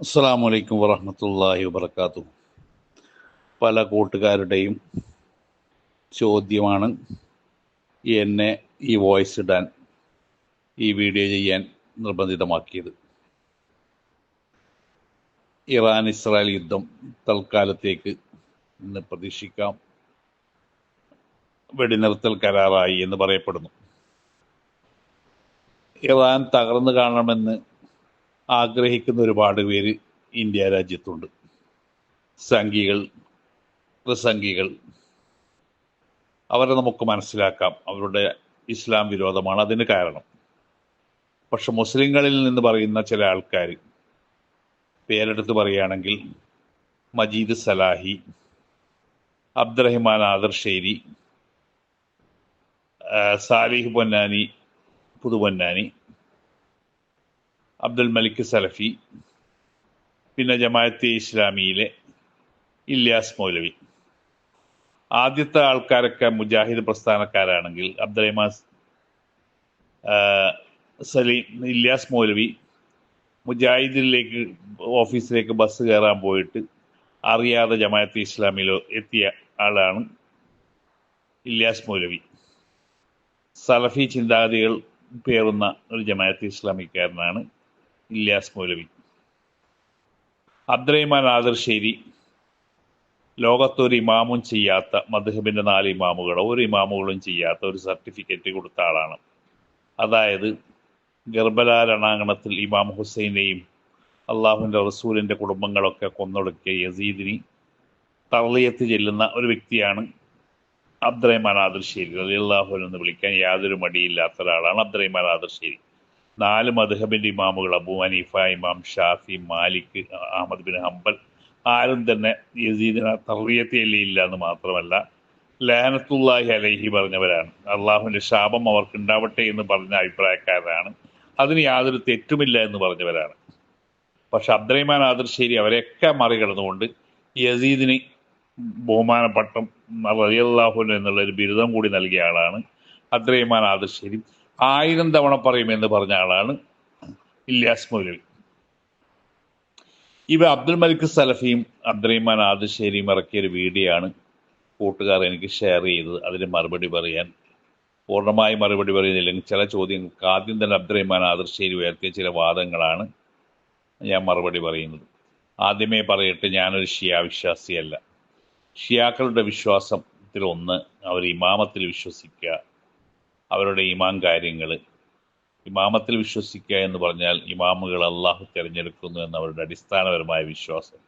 അസ്സാം വലൈക്കും വറഹമത്തല്ലാഹി വബർക്കാത്തു പല കൂട്ടുകാരുടെയും ചോദ്യമാണ് എന്നെ ഈ വോയിസ് ഇടാൻ ഈ വീഡിയോ ചെയ്യാൻ നിർബന്ധിതമാക്കിയത്. ഇറാൻ ഇസ്രായേൽ യുദ്ധം തൽക്കാലത്തേക്ക് ഇന്ന് പ്രതീക്ഷിക്കാം. വെടിനിർത്തൽ കരാറായി എന്ന് പറയപ്പെടുന്നു. ഇറാൻ തകർന്നു കാണണമെന്ന് ആഗ്രഹിക്കുന്ന ഒരുപാട് പേര് ഇന്ത്യ രാജ്യത്തുണ്ട്. സംഘികൾ പ്രസംഗികൾ. അവരെ നമുക്ക് മനസ്സിലാക്കാം. അവരുടെ ഇസ്ലാം വിരോധമാണ് അതിന് കാരണം. പക്ഷെ മുസ്ലിങ്ങളിൽ നിന്ന് പറയുന്ന ചില ആൾക്കാർ പേരെടുത്ത് പറയുകയാണെങ്കിൽ മജീദ് സലാഹി അബ്ദുറഹിമാൻ ആദർശേരി സാലിഹ് പൊന്നാനി പുതുപൊന്നാനി അബ്ദുൽ മലിക് സലഫി പിന്നെ ജമാഅത്തെ ഇസ്ലാമിയിലെ ഇല്യാസ് മൗലവി. ആദ്യത്തെ ആൾക്കാരൊക്കെ മുജാഹിദ് പ്രസ്ഥാനക്കാരാണെങ്കിൽ അബ്ദുറഹിമാൻ സലീം ഇല്യാസ് മൗലവി മുജാഹിദിലേക്ക് ഓഫീസിലേക്ക് ബസ് കയറാൻ പോയിട്ട് അറിയാതെ ജമാഅത്തെ ഇസ്ലാമിലോ എത്തിയ ആളാണ് ഇല്യാസ് മൗലവി. സലഫി ചിന്താഗതികൾ പേറുന്ന ഒരു ജമാഅത്തി ഇസ്ലാമിക്കാരനാണ് ഇല്യാസ് മൗലവി. അബ്ദുറഹിമാൻ ആദർശേരി ലോകത്തൊരു ഇമാമും ചെയ്യാത്ത മധുഹബിന്റെ നാല് ഇമാമുകളോ ഒരു ഇമാമുകളും ചെയ്യാത്ത ഒരു സർട്ടിഫിക്കറ്റ് കൊടുത്ത ആളാണ്. അതായത് ഗർബല രണാങ്കണത്തിൽ ഇമാം ഹുസൈനെയും അള്ളാഹുവിന്റെ റസൂലിന്റെ കുടുംബങ്ങളൊക്കെ കൊന്നൊടുക്കിയ യസീദിനി തറളിയത്ത് ചെല്ലുന്ന ഒരു വ്യക്തിയാണ് അബ്ദുറഹ്മാൻ ആദർശേരി. അലി എന്ന് വിളിക്കാൻ യാതൊരു മടിയില്ലാത്ത ഒരാളാണ് അബ്ദുറഹ്മാൻ ആദർശേരി. നാല് മധുഹബിന്റെ ഇമാമുകൾ Abu Hanifa Imam Shafi Malik Ahmad bin Hanbal. ആരും തന്നെ യസീദിനെ തർവിയത്തിയല്ലേ ഇല്ല എന്ന് മാത്രമല്ല ലഹനത്തുല്ലാഹി അലൈഹി പറഞ്ഞവരാണ്. അള്ളാഹുവിന്റെ ശാപം അവർക്ക് ഉണ്ടാവട്ടെ എന്ന് പറഞ്ഞ അഭിപ്രായക്കാരനാണ്. അതിന് യാതൊരു തെറ്റുമില്ല എന്ന് പറഞ്ഞവരാണ്. പക്ഷെ അബ്ദുറഹിമാൻ ആദർശേരി അവരെയൊക്കെ മറികടന്നുകൊണ്ട് യസീദിന് ബഹുമാനപ്പെട്ടം റളിയല്ലാഹു എന്നുള്ള ഒരു ബിരുദം കൂടി നൽകിയ ആളാണ് അബ്ദുറഹിമാൻ ആദർശേരി. ആയിരം തവണ പറയുമെന്ന് പറഞ്ഞ ആളാണ് ഇല്യാസ് മൗലവി. ഇവ അബ്ദുൽ മലിക് സലഫിയും അബ്ദുറഹിമാൻ ആദിശ്ശേരിയും ഇറക്കിയ ഒരു വീഡിയോ ആണ് കൂട്ടുകാർ എനിക്ക് ഷെയർ ചെയ്തത്. അതിന് മറുപടി പറയാൻ പൂർണമായി മറുപടി പറയുന്നില്ലെങ്കിൽ ചില ചോദ്യങ്ങൾക്ക് ആദ്യം തന്നെ അബ്ദുറഹിമാൻ ആദർശേരി ഉയർത്തിയ ചില വാദങ്ങളാണ് ഞാൻ മറുപടി പറയുന്നത്. ആദ്യമേ പറയട്ടെ ഞാനൊരു ഷിയ വിശ്വാസിയല്ല. ഷിയാക്കളുടെ വിശ്വാസത്തിൽ ഒന്ന് അവർ ഇമാമത്തിൽ വിശ്വസിക്കുക. അവരുടെ ഇമാം കാര്യങ്ങൾ ഇമാമത്തിൽ വിശ്വസിക്കുക എന്ന് പറഞ്ഞാൽ ഇമാമുകൾ അള്ളാഹു തിരഞ്ഞെടുക്കുന്നു എന്ന അവരുടെ അടിസ്ഥാനപരമായ വിശ്വാസം.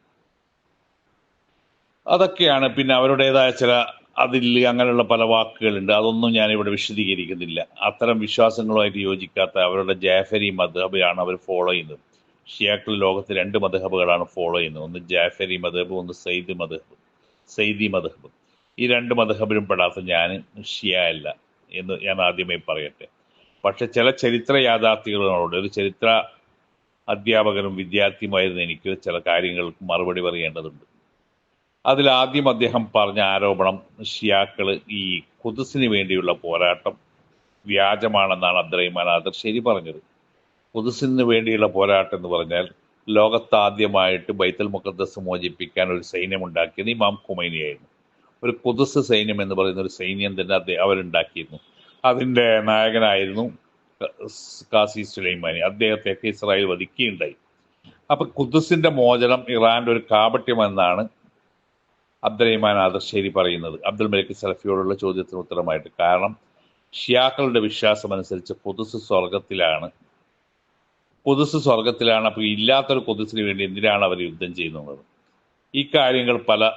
അതൊക്കെയാണ് പിന്നെ അവരുടേതായ ചില അതിൽ അങ്ങനെയുള്ള പല വാക്കുകളുണ്ട്. അതൊന്നും ഞാനിവിടെ വിശദീകരിക്കുന്നില്ല. അത്തരം വിശ്വാസങ്ങളുമായിട്ട് യോജിക്കാത്ത അവരുടെ ജാഫരി മധബയാണ് അവർ ഫോളോ ചെയ്യുന്നത്. ഷിയാക്കൾ ലോകത്ത് രണ്ട് മധബുകളാണ് ഫോളോ ചെയ്യുന്നത്. ഒന്ന് ജാഫരി മധബ് ഒന്ന് സെയ്ദ് മധബ് സയ്യിദി മധബ് ഈ രണ്ട് മധബിലും പെടാത്ത ഞാൻ ഷിയ അല്ല. എന്ന് ഞാൻ ആദ്യമേ പറയട്ടെ. പക്ഷെ ചില ചരിത്ര യാഥാർത്ഥ്യങ്ങളോട് ഒരു ചരിത്ര അധ്യാപകനും വിദ്യാർത്ഥിയുമായിരുന്ന എനിക്ക് ചില കാര്യങ്ങൾക്ക് മറുപടി പറയേണ്ടതുണ്ട്. അതിൽ ആദ്യം അദ്ദേഹം പറഞ്ഞ ആരോപണം ഷിയാക്കൾ ഈ കുതിസിന് വേണ്ടിയുള്ള പോരാട്ടം വ്യാജമാണെന്നാണ് അബ്ദുറഹിമാൻ ആദർശേരി പറഞ്ഞത്. കുതിസിന് വേണ്ടിയുള്ള പോരാട്ടം എന്ന് പറഞ്ഞാൽ ലോകത്താദ്യമായിട്ട് ബൈത്തൽ മുഖദ്ദസ് മോചിപ്പിക്കാൻ ഒരു സൈന്യം ഉണ്ടാക്കിയത് ഇമാം ഖുമൈനിയായിരുന്നു. ഒരു പുതുസ് സൈന്യം എന്ന് പറയുന്ന ഒരു സൈന്യം തന്നെ അദ്ദേഹം അവരുണ്ടാക്കിയിരുന്നു. അതിന്റെ നായകനായിരുന്നു കാസി സുലൈമാനി. അദ്ദേഹത്തെയൊക്കെ ഇസ്രായേൽ വധിക്കുകയുണ്ടായി. അപ്പം ഖുദ്സിന്റെ മോചനം ഇറാന്റെ ഒരു കാപട്യമെന്നാണ് അബ്ദുറഹിമാൻ ആദർശേരി പറയുന്നത്. അബ്ദുൽ മലിക് സലഫിയോടുള്ള ചോദ്യത്തിന് ഉത്തരമായിട്ട്. കാരണം ഷിയാക്കളുടെ വിശ്വാസം അനുസരിച്ച് പുതുസ് സ്വർഗത്തിലാണ് പുതുസ് സ്വർഗത്തിലാണ് അപ്പോൾ ഇല്ലാത്തൊരു കുതുസിന് വേണ്ടി എന്തിനാണ് അവർ യുദ്ധം ചെയ്യുന്നത്? ഈ കാര്യങ്ങൾ പല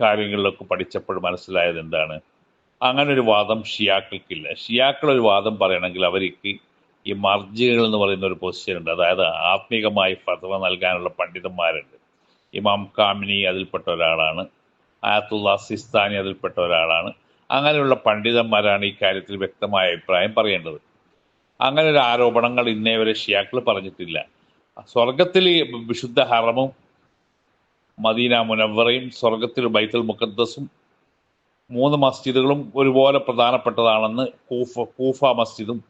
കാര്യങ്ങളിലൊക്കെ പഠിച്ചപ്പോൾ മനസ്സിലായത് എന്താണ്? അങ്ങനെ ഒരു വാദം ഷിയാക്കൾക്കില്ല. ഷിയാക്കൾ ഒരു വാദം പറയണമെങ്കിൽ അവർക്ക് ഈ മർജികൾ എന്ന് പറയുന്ന ഒരു പൊസിഷൻ ഉണ്ട്. അതായത് ആത്മീകമായി ഫതവ നൽകാനുള്ള പണ്ഡിതന്മാരുണ്ട്. ഇമാം കാമിനി അതിൽപ്പെട്ട ഒരാളാണ്. ആയത്തുള്ള സിസ്താനി അതിൽപ്പെട്ട ഒരാളാണ്. അങ്ങനെയുള്ള പണ്ഡിതന്മാരാണ് ഈ കാര്യത്തിൽ വ്യക്തമായ അഭിപ്രായം പറയേണ്ടത്. അങ്ങനെ ഒരു ആരോപണങ്ങൾ ഇന്നേ വരെ ഷിയാക്കൾ പറഞ്ഞിട്ടില്ല. സ്വർഗത്തിൽ വിശുദ്ധ ഹറമും മദീന മുനവറയും സ്വർഗത്തിൽ ബൈത്തൽ മുഖദ്ദസും മൂന്ന് മസ്ജിദുകളും ഒരുപോലെ പ്രധാനപ്പെട്ടതാണെന്ന് കൂഫ കൂഫ മസ്ജിദും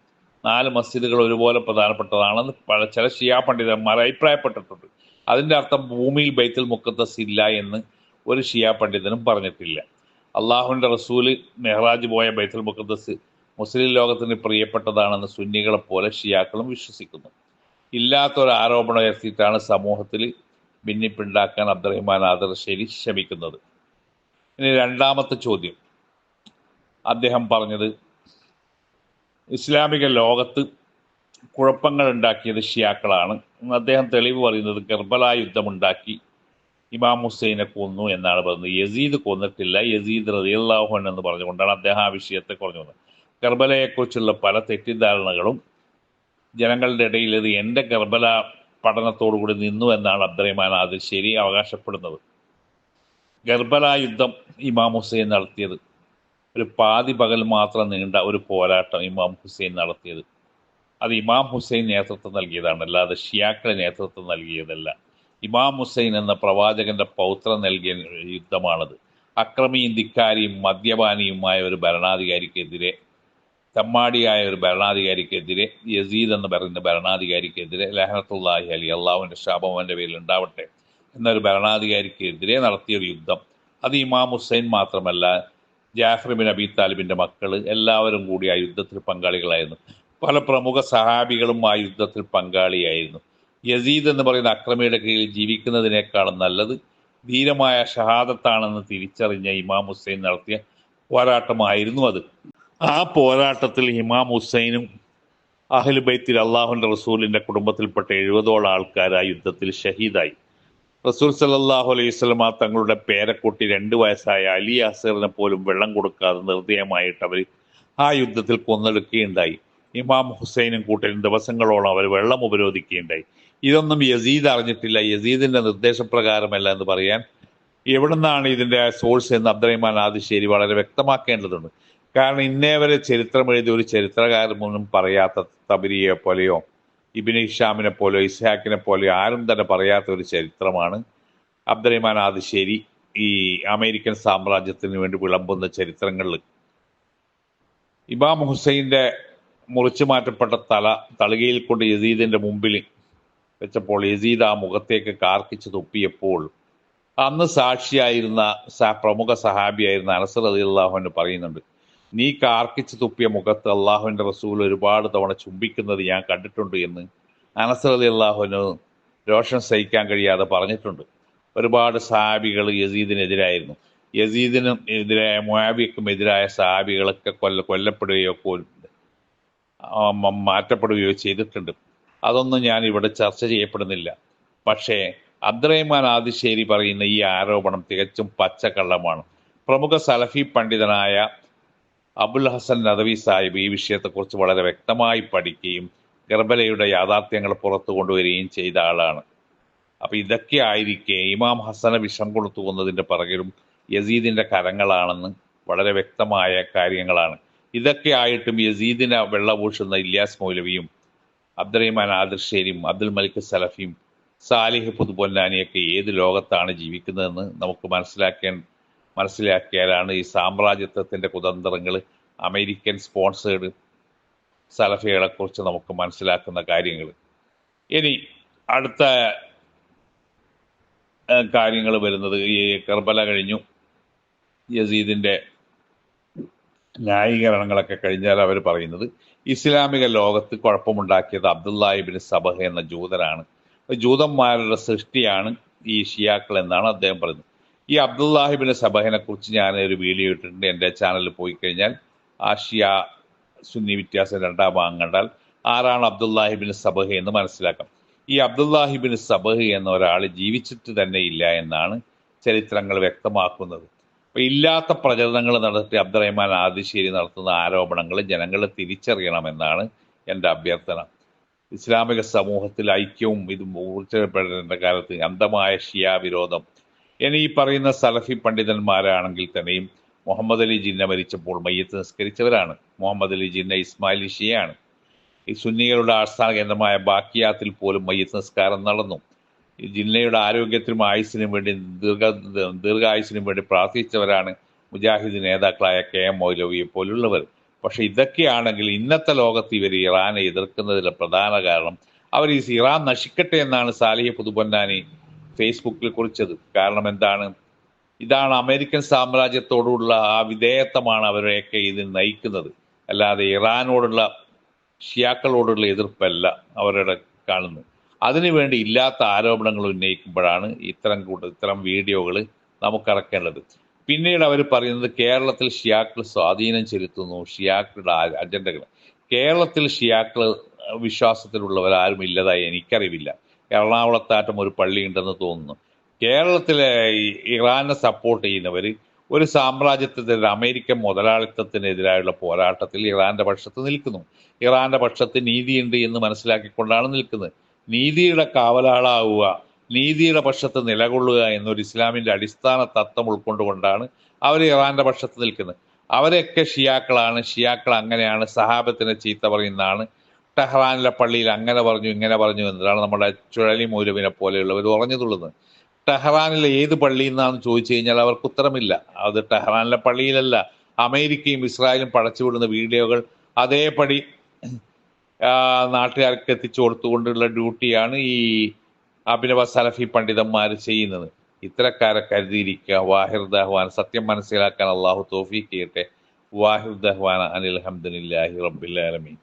നാല് മസ്ജിദുകൾ ഒരുപോലെ പ്രധാനപ്പെട്ടതാണെന്ന് പല ചില ഷിയാ പണ്ഡിതന്മാർ അഭിപ്രായപ്പെട്ടിട്ടുണ്ട്. അതിന്റെ അർത്ഥം ഭൂമിയിൽ ബൈത്തുൽ മുക്കത്തസ് ഇല്ല എന്ന് ഒരു ഷിയാ പണ്ഡിതനും പറഞ്ഞിട്ടില്ല. അള്ളാഹുവിന്റെ റസൂൽ മെഹ്റാജ് പോയ ബൈത്തുൽ മുക്കദ്സ് മുസ്ലിം ലോകത്തിന് പ്രിയപ്പെട്ടതാണെന്ന് സുന്നികളെപ്പോലെ ഷിയാക്കളും വിശ്വസിക്കുന്നു. ഇല്ലാത്ത ഒരു ആരോപണം ഉയർത്തിയിട്ടാണ് സമൂഹത്തിൽ ഭിന്നിപ്പുണ്ടാക്കാൻ അബ്ദുറഹ്മാൻ ആദർശേരി ശ്രമിക്കുന്നത്. ഇനി രണ്ടാമത്തെ ചോദ്യം. അദ്ദേഹം പറഞ്ഞത് ഇസ്ലാമിക ലോകത്ത് കുഴപ്പങ്ങൾ ഉണ്ടാക്കിയത് ഷിയാക്കളാണ്. അദ്ദേഹം തെളിവ് പറയുന്നത് ഗർബല യുദ്ധമുണ്ടാക്കി ഇമാം ഹുസൈനെ കൊന്നു എന്നാണ് പറയുന്നത്. യസീദ് കൊന്നിട്ടില്ല. യസീദ് റതിയല്ലാഹുൻ എന്ന് പറഞ്ഞുകൊണ്ടാണ് അദ്ദേഹം ആ വിഷയത്തെ കുറഞ്ഞു വന്നത്. പല തെറ്റിദ്ധാരണകളും ജനങ്ങളുടെ ഇടയിൽ ഇത് എന്റെ കർബല പഠനത്തോടുകൂടി നിന്നു എന്നാണ് അബ്ദുറഹ്മാൻ ആദിശ്ശേരി അവകാശപ്പെടുന്നത്. ഗർബല യുദ്ധം ഇമാം ഹുസൈൻ നടത്തിയത്. ഒരു പാതി പകൽ മാത്രം നീണ്ട ഒരു പോരാട്ടം ഇമാം ഹുസൈൻ നടത്തിയത്. അത് ഇമാം ഹുസൈൻ നേതൃത്വം നൽകിയതാണ്. അല്ലാതെ ഷിയാക്കളെ നേതൃത്വം നൽകിയതല്ല. ഇമാം ഹുസൈൻ എന്ന പ്രവാചകന്റെ പൗത്രം നൽകിയ യുദ്ധമാണത്. അക്രമിയും ധിക്കാരിയും മദ്യപാനിയുമായ ഒരു ഭരണാധികാരിക്കെതിരെ തമ്മാടിയായ ഒരു ഭരണാധികാരിക്കെതിരെ യസീദ് എന്ന് പറയുന്ന ഭരണാധികാരിക്കെതിരെ ലഹനത്തുല്ലാഹി അലി അള്ളാഹുവിന്റെ ശാപം അവന്റെ പേരിൽ ഉണ്ടാവട്ടെ എന്നൊരു ഭരണാധികാരിക്കെതിരെ നടത്തിയ ഒരു യുദ്ധം. അത് ഇമാം ഹുസൈൻ മാത്രമല്ല ജാഫർ അബി താലിബിന്റെ മക്കൾ എല്ലാവരും കൂടി ആ യുദ്ധത്തിൽ പങ്കാളികളായിരുന്നു. പല പ്രമുഖ സഹാബികളും ആ യുദ്ധത്തിൽ പങ്കാളിയായിരുന്നു. യസീദ് എന്ന് പറയുന്ന അക്രമിയുടെ കീഴിൽ ജീവിക്കുന്നതിനേക്കാളും നല്ലത് ധീരമായ ഷഹാദത്താണെന്ന് തിരിച്ചറിഞ്ഞ ഇമാം ഹുസൈൻ നടത്തിയ പോരാട്ടമായിരുന്നു അത്. ആ പോരാട്ടത്തിൽ ഇമാം ഹുസൈനും അഹ്ലു ബൈത്തിൽ റസൂലിന്റെ കുടുംബത്തിൽപ്പെട്ട എഴുപതോളം ആൾക്കാർ ആ യുദ്ധത്തിൽ ഷഹീദായി. റസൂൽ സല്ലാഹു അലൈഹി സ്വലമ തങ്ങളുടെ പേരക്കുട്ടി രണ്ട് വയസ്സായ അലി അസറിനെ പോലും വെള്ളം കൊടുക്കാതെ നിർദ്ദയമായിട്ട് അവർ ആ യുദ്ധത്തിൽ കൊന്നെടുക്കുകയുണ്ടായി. ഇമാം ഹുസൈനും കൂട്ടരും ദിവസങ്ങളോളം അവർ വെള്ളം ഉപരോധിക്കുകയുണ്ടായി. ഇതൊന്നും യസീദ് അറിഞ്ഞിട്ടില്ല. യസീദിന്റെ നിർദ്ദേശപ്രകാരമല്ല എന്ന് പറയാൻ എവിടെ നിന്നാണ് ഇതിന്റെ സോഴ്സ് എന്ന് അബ്ദുറഹിമാൻ ആദിശ്ശേരി വളരെ വ്യക്തമാക്കേണ്ടതുണ്ട്. കാരണം ഇന്നേ വരെ ചരിത്രം എഴുതിയ ഒരു ചരിത്രകാരനൊന്നും പറയാത്ത തബരിയെ പോലെയോ ഇബിന് ഇഷാമിനെ പോലെയോ ഇസ്ഹാക്കിനെ പോലെയോ ആരും തന്നെ പറയാത്ത ഒരു ചരിത്രമാണ്. അബ്ദുറഹിമാൻ ആദിശ്ശേരി ഈ അമേരിക്കൻ സാമ്രാജ്യത്തിന് വേണ്ടി വിളമ്പുന്ന ചരിത്രങ്ങളിൽ. ഇമാം ഹുസൈന്റെ മുറിച്ചു മാറ്റപ്പെട്ട തല തളികയിൽ കൊണ്ട് യസീദിന്റെ മുമ്പിൽ വെച്ചപ്പോൾ യസീദ് ആ മുഖത്തേക്ക് കാർക്കിച്ച് തുപ്പിയപ്പോൾ അന്ന് സാക്ഷിയായിരുന്ന പ്രമുഖ സഹാബിയായിരുന്ന അനസർ അലി അള്ളാഹുവിന് പറയുന്നുണ്ട് നീ കാർക്കിച്ച് തുപ്പിയ മുഖത്ത് അള്ളാഹുവിന്റെ റസൂൽ ഒരുപാട് തവണ ചുംബിക്കുന്നത് ഞാൻ കണ്ടിട്ടുണ്ട് എന്ന് അനസർ അലി അള്ളാഹുവിന് രോഷം സഹിക്കാൻ കഴിയാതെ പറഞ്ഞിട്ടുണ്ട്. ഒരുപാട് സഹാബികൾ യസീദിനെതിരായിരുന്നു. യസീദിനും എതിരായ മുയാബിക്കും എതിരായ സഹാബികളൊക്കെ കൊല്ല കൊല്ലപ്പെടുകയോ മാറ്റപ്പെടുകയോ ചെയ്തിട്ടുണ്ട്. അതൊന്നും ഞാൻ ഇവിടെ ചർച്ച ചെയ്യപ്പെടുന്നില്ല. പക്ഷേ അബ്ദുറഹിമാൻ ആദിശ്ശേരി പറയുന്ന ഈ ആരോപണം തികച്ചും പച്ചക്കള്ളമാണ്. പ്രമുഖ സലഫി പണ്ഡിതനായ അബുൽ ഹസൻ നദവി സാഹിബ് ഈ വിഷയത്തെക്കുറിച്ച് വളരെ വ്യക്തമായി പഠിക്കുകയും ഗർബലയുടെ യാഥാർത്ഥ്യങ്ങൾ പുറത്തു കൊണ്ടുവരികയും ചെയ്ത ആളാണ്. അപ്പൊ ഇതൊക്കെ ആയിരിക്കെ ഇമാം ഹസനെ വിഷം കൊടുത്തു കൊന്നതിന്റെ പിറകിലും യസീദിന്റെ കരങ്ങളാണെന്ന് വളരെ വ്യക്തമായ കാര്യങ്ങളാണ്. ഇതൊക്കെ ആയിട്ടും യസീദിനെ വെള്ളപൂഷുന്ന ഇല്യാസ് മൗലവിയും അബ്ദുറഹിമാൻ ആദിർഷേരിയും അബ്ദുൽ മലിക് സലഫിയും സാലിഹ് പുതുപൊന്നാനിയൊക്കെ ഏത് ലോകത്താണ് ജീവിക്കുന്നതെന്ന് നമുക്ക് മനസ്സിലാക്കാൻ മനസ്സിലാക്കിയാലാണ് ഈ സാമ്രാജ്യത്വത്തിന്റെ കുതന്ത്രങ്ങൾ അമേരിക്കൻ സ്പോൺസേഡ് സലഫികളെക്കുറിച്ച് നമുക്ക് മനസ്സിലാക്കുന്ന കാര്യങ്ങൾ ഇനി അടുത്ത കാര്യങ്ങൾ വരുന്നത് ഈ കർബല കഴിഞ്ഞു. യസീദിന്റെ ന്യായീകരണങ്ങളൊക്കെ കഴിഞ്ഞാൽ അവർ പറയുന്നത് ഇസ്ലാമിക ലോകത്ത് കുഴപ്പമുണ്ടാക്കിയത് അബ്ദുല്ലാഹിബിൻ സബഹ എന്ന ജൂതനാണ്. ജൂതന്മാരുടെ സൃഷ്ടിയാണ് ഈ ഷിയാക്കൾ എന്നാണ് അദ്ദേഹം പറയുന്നത്. ഈ അബ്ദുല്ലാഹിബിന് സബഹിനെ കുറിച്ച് ഞാൻ ഒരു വീഡിയോ ഇട്ടിട്ടുണ്ട്. എന്റെ ചാനലിൽ പോയി കഴിഞ്ഞാൽ ആഷ്യ ഷിയ സുന്നി വ്യത്യാസം രണ്ടാം ഭാഗം കണ്ടാൽ ആരാണ് അബ്ദുല്ലാഹിബിൻ സബഹ എന്ന് മനസ്സിലാക്കാം. ഈ അബ്ദുല്ലാഹിബിൻ സബഹ് എന്ന ഒരാൾ ജീവിച്ചിട്ട് തന്നെ ഇല്ല എന്നാണ് ചരിത്രങ്ങൾ വ്യക്തമാക്കുന്നത്. അപ്പൊ ഇല്ലാത്ത പ്രചരണങ്ങൾ നടത്തി അബ്ദുറഹ്മാൻ ആദിശ്ശേരി നടത്തുന്ന ആരോപണങ്ങൾ ജനങ്ങൾ തിരിച്ചറിയണമെന്നാണ് എന്റെ അഭ്യർത്ഥന. ഇസ്ലാമിക സമൂഹത്തിൽ ഐക്യവും ഇതും ഊർജപ്പെടേണ്ട കാലത്ത് അന്ധമായ ഷിയ വിരോധം ഇനി ഈ പറയുന്ന സലഫി പണ്ഡിതന്മാരാണെങ്കിൽ തന്നെയും മുഹമ്മദ് അലി ജിന്ന മരിച്ചപ്പോൾ മയ്യത്ത് നിസ്കരിച്ചവരാണ്. മുഹമ്മദ് അലി ജിന്ന ഇസ്മായിലി ഷിയാണ്. ഈ സുന്നികളുടെ ആസ്ഥാന കേന്ദ്രമായ ബാക്കിയാത്തിൽ പോലും മയ്യത്ത് നിസ്കാരം നടന്നു. ഈ ജിന്നയുടെ ആരോഗ്യത്തിനും ആയുസിനും വേണ്ടി ദീർഘ ദീർഘായുസിനും വേണ്ടി പ്രാർത്ഥിച്ചവരാണ് മുജാഹിദ് നേതാക്കളായ കെ എം മൗലവിയെ പോലുള്ളവർ. പക്ഷെ ഇതൊക്കെയാണെങ്കിൽ ഇന്നത്തെ ലോകത്ത് ഇവർ ഇറാനെ എതിർക്കുന്നതിലെ പ്രധാന കാരണം അവർ ഈ ഇറാൻ നശിക്കട്ടെ എന്നാണ് സാലിഹ് പുതുപൊന്നാനി ഫേസ്ബുക്കിൽ കുറിച്ചത്. കാരണം എന്താണ്? ഇതാണ് അമേരിക്കൻ സാമ്രാജ്യത്തോടുള്ള ആ വിധേയത്വമാണ് അവരെയൊക്കെ ഇതിൽ നയിക്കുന്നത്. അല്ലാതെ ഇറാനോടുള്ള ഷിയാക്കളോടുള്ള എതിർപ്പല്ല അവരുടെ കാണുന്നത്. അതിനുവേണ്ടി ഇല്ലാത്ത ആരോപണങ്ങൾ ഉന്നയിക്കുമ്പോഴാണ് ഇത്തരം കൂട്ട ഇത്തരം വീഡിയോകൾ നമുക്കിറക്കേണ്ടത് പിന്നീട് അവർ പറയുന്നത് കേരളത്തിൽ ഷിയാക്കൾ സ്വാധീനം ചെലുത്തുന്നു ഷിയാക്കളുടെ അജണ്ടകൾ കേരളത്തിൽ ഷിയാക്കൾ വിശ്വാസത്തിലുള്ളവരാരും ഇല്ലതായി എനിക്കറിവില്ല. എറണാകുളത്താറ്റം ഒരു പള്ളി ഉണ്ടെന്ന് തോന്നുന്നു. കേരളത്തിലെ ഇറാനെ സപ്പോർട്ട് ചെയ്യുന്നവർ ഒരു സാമ്രാജ്യത്തിനെതിരെ അമേരിക്കൻ മുതലാളിത്തത്തിനെതിരായുള്ള പോരാട്ടത്തിൽ ഇറാന്റെ പക്ഷത്ത് നിൽക്കുന്നു. ഇറാന്റെ പക്ഷത്ത് നീതിയുണ്ട് എന്ന് മനസ്സിലാക്കിക്കൊണ്ടാണ് നിൽക്കുന്നത്. നീതിയുടെ കാവലാളാവുക നീതിയുടെ പക്ഷത്ത് നിലകൊള്ളുക എന്നൊരു ഇസ്ലാമിന്റെ അടിസ്ഥാന തത്വം ഉൾക്കൊണ്ടുകൊണ്ടാണ് അവർ ഇറാന്റെ പക്ഷത്ത് നിൽക്കുന്നത്. അവരൊക്കെ ഷിയാക്കളാണ്. ഷിയാക്കൾ അങ്ങനെയാണ് സഹാബത്തിനെ ചീത്ത പറയുന്നതാണ്. ടെഹ്റാനിലെ പള്ളിയിൽ അങ്ങനെ പറഞ്ഞു ഇങ്ങനെ പറഞ്ഞു എന്നതാണ് നമ്മുടെ ചുഴലി മൗലവിനെ പോലെയുള്ളവർ പറഞ്ഞതുള്ളത് ടെഹ്റാനിലെ ഏത് പള്ളിയിൽ നിന്നാണെന്ന് ചോദിച്ചു കഴിഞ്ഞാൽ അവർക്ക് ഉത്തരമില്ല. അത് ടെഹ്റാനിലെ പള്ളിയിലല്ല. അമേരിക്കയും ഇസ്രായേലും പടച്ചുവിടുന്ന വീഡിയോകൾ അതേപടി നാട്ടുകാർക്ക് എത്തിച്ചു കൊടുത്തുകൊണ്ടുള്ള ഡ്യൂട്ടിയാണ് ഈ അഭിനവ സലഫി പണ്ഡിതന്മാർ ചെയ്യുന്നത്. ഇത്തരക്കാരെ കരുതിയിരിക്കുക. വാഹിർ ദഹ്വാൻ സത്യം മനസ്സിലാക്കാൻ അള്ളാഹു തോഫീക്ക് ചെയ്യട്ടെ. വാഹിർ ദഹ്വാൻ അനിൽ റബ്ബിൽ ആലമീൻ.